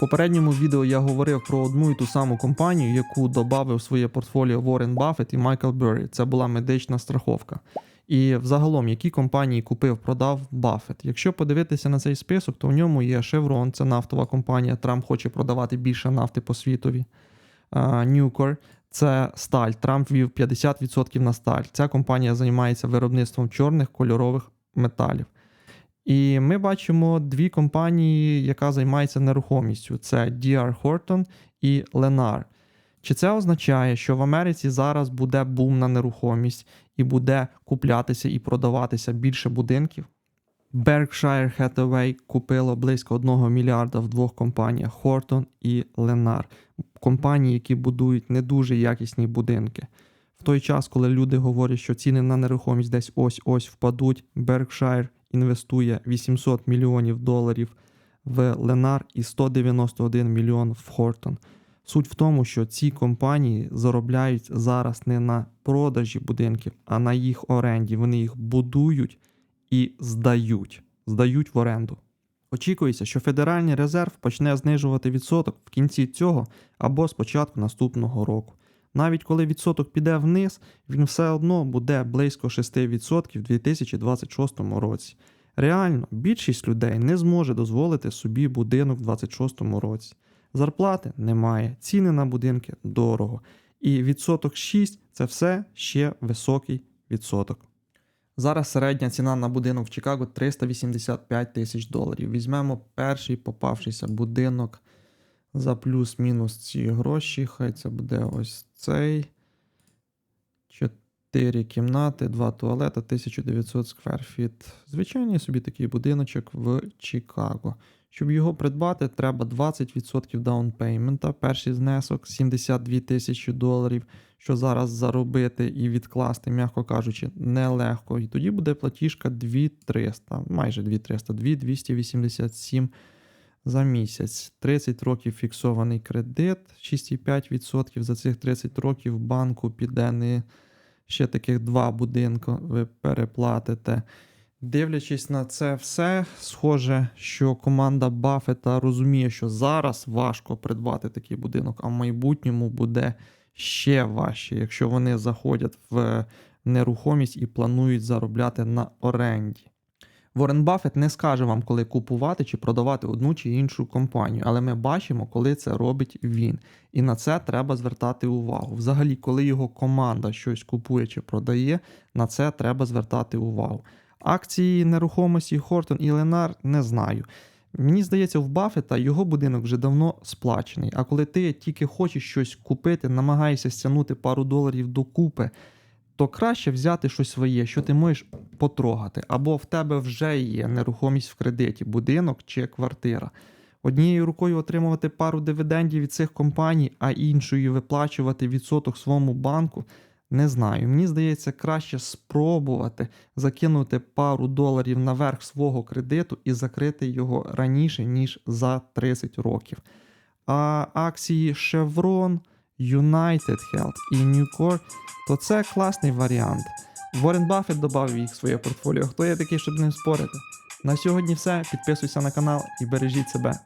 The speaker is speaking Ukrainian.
Попередньому відео я говорив про одну і ту саму компанію, яку додав своє портфоліо Уоррен Баффет і Майкл Беррі. Це була медична страховка. І взагалом, які компанії купив, продав Баффет. Якщо подивитися на цей список, то в ньому є Chevron, це нафтова компанія. Трамп хоче продавати більше нафти по світові. Ньюкор це сталь. Трамп вів 50% на сталь. Ця компанія займається виробництвом чорних кольорових металів. І ми бачимо дві компанії, яка займається нерухомістю: це DR Horton і Lennar. Чи це означає, що в Америці зараз буде бум на нерухомість і буде куплятися і продаватися більше будинків? Berkshire Hathaway купило близько 1 мільярда в двох компаніях Horton і Lennar. Компанії, які будують не дуже якісні будинки. В той час, коли люди говорять, що ціни на нерухомість десь ось-ось впадуть, Berkshire інвестує 800 мільйонів доларів в Lennar і 191 мільйон в Horton. Суть в тому, що ці компанії заробляють зараз не на продажі будинків, а на їх оренді. Вони їх будують і здають, здають в оренду. Очікується, що Федеральний резерв почне знижувати відсоток в кінці цього або з початку наступного року. Навіть коли відсоток піде вниз, він все одно буде близько 6% в 2026 році. Реально, більшість людей не зможе дозволити собі будинок в 2026 році. Зарплати немає, ціни на будинки дорого. І відсоток 6 це все ще високий відсоток. Зараз середня ціна на будинок в Чикаго 385 тисяч доларів. Візьмемо перший попавшийся будинок за плюс-мінус ці гроші. Хай це буде ось цей. 4 кімнати, 2 туалета, 1900 скверфіт. Звичайний собі такий будиночок в Чикаго. Щоб його придбати, треба 20% даунпеймента. Перший знесок 72 тисячі доларів, що зараз заробити і відкласти, м'яко кажучи, нелегко. І тоді буде платіжка 2300, майже 2300, 2287 за місяць. 30 років фіксований кредит, 6,5% за цих 30 років банку піде не ще таких два будинки ви переплатите. Дивлячись на це все, схоже, що команда Баффета розуміє, що зараз важко придбати такий будинок, а в майбутньому буде ще важче, якщо вони заходять в нерухомість і планують заробляти на оренді. Ворен Баффет не скаже вам, коли купувати чи продавати одну чи іншу компанію, але ми бачимо, коли це робить він. І на це треба звертати увагу. Взагалі, коли його команда щось купує чи продає, на це треба звертати увагу. Акції нерухомості Хортон і Ленар не знаю. Мені здається, в Баффета його будинок вже давно сплачений. А коли ти тільки хочеш щось купити, намагаєшся стягнути пару доларів докупи, то краще взяти щось своє, що ти можеш потрогати. Або в тебе вже є нерухомість в кредиті, будинок чи квартира. Однією рукою отримувати пару дивідендів від цих компаній, а іншою виплачувати відсоток своєму банку. Не знаю. Мені здається, краще спробувати закинути пару доларів наверх свого кредиту і закрити його раніше, ніж за 30 років. А акції Chevron, United Health і Newcore, то це класний варіант. Ворен Баффет додав їх в своє портфоліо. Хто я такий, щоб ним спорити? На сьогодні все. Підписуйся на канал і бережіть себе.